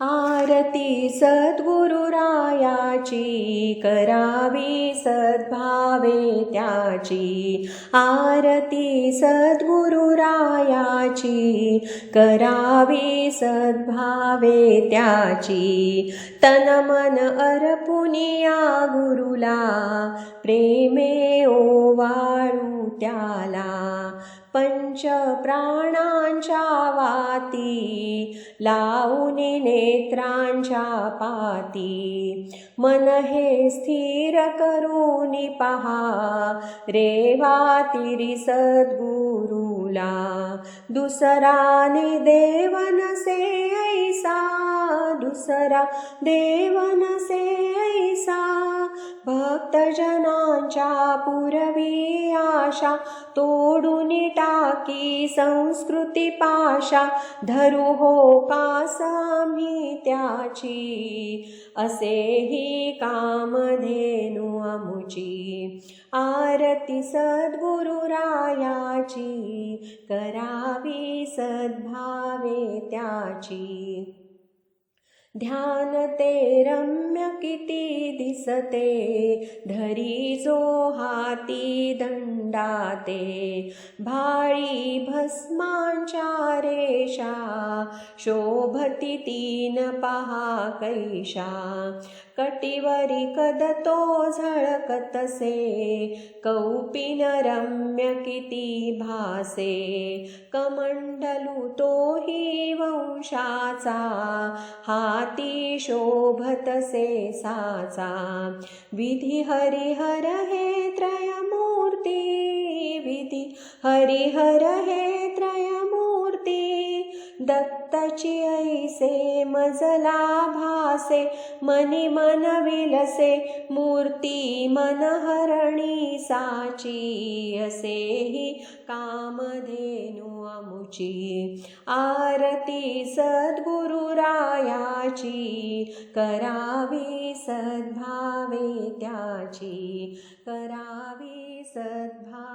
आरती सद्गुरुरायाची करावी सद्भावे त्याची. आरती सद्गुरुरायाची करावी सद्भावे त्याची. तन मन अर्पुनिया गुरुला प्रेमे ओवाळू त्याला. पंच प्राणांच्या वाती लावूनी नेत्रांच्या पाती. मन हे स्थिर करून पहा रेवा तिरी सद्गुरुला. दुसराने देवन से ऐसा दुसरा देवन से ऐसा. भक्तजनांच्या पुरवी आशा तोडून टाकी संस्कृती पाशा धरू हो कास त्याची. असेही कामधेनु अमुची आरती सद्गुरुरायाची करावी सद्भावे त्याची. ध्यान ते रम्य किती दिसते. धरी जो हाती दंडाते. भाळी भस्मांच्या रेषा शोभती तीन पहा कैशा। कटिवरी कद तो झळकतसे कौपिन रम्य किती भासे। कमंडलू तोही वंशाचा। हाती शोभतसे साचा। विधी हरिहर हे त्रयमूर्ती। विधी हरिहर हे त्रयमूर्ती। दत्तची ऐसे मजला भासे मनी मन विलसे मूर्ती मनहरणी साची असेही कामधेनु अमुची आरती सद्गुरुरायाची करावी सद्भावे त्याची करावी सद्भावे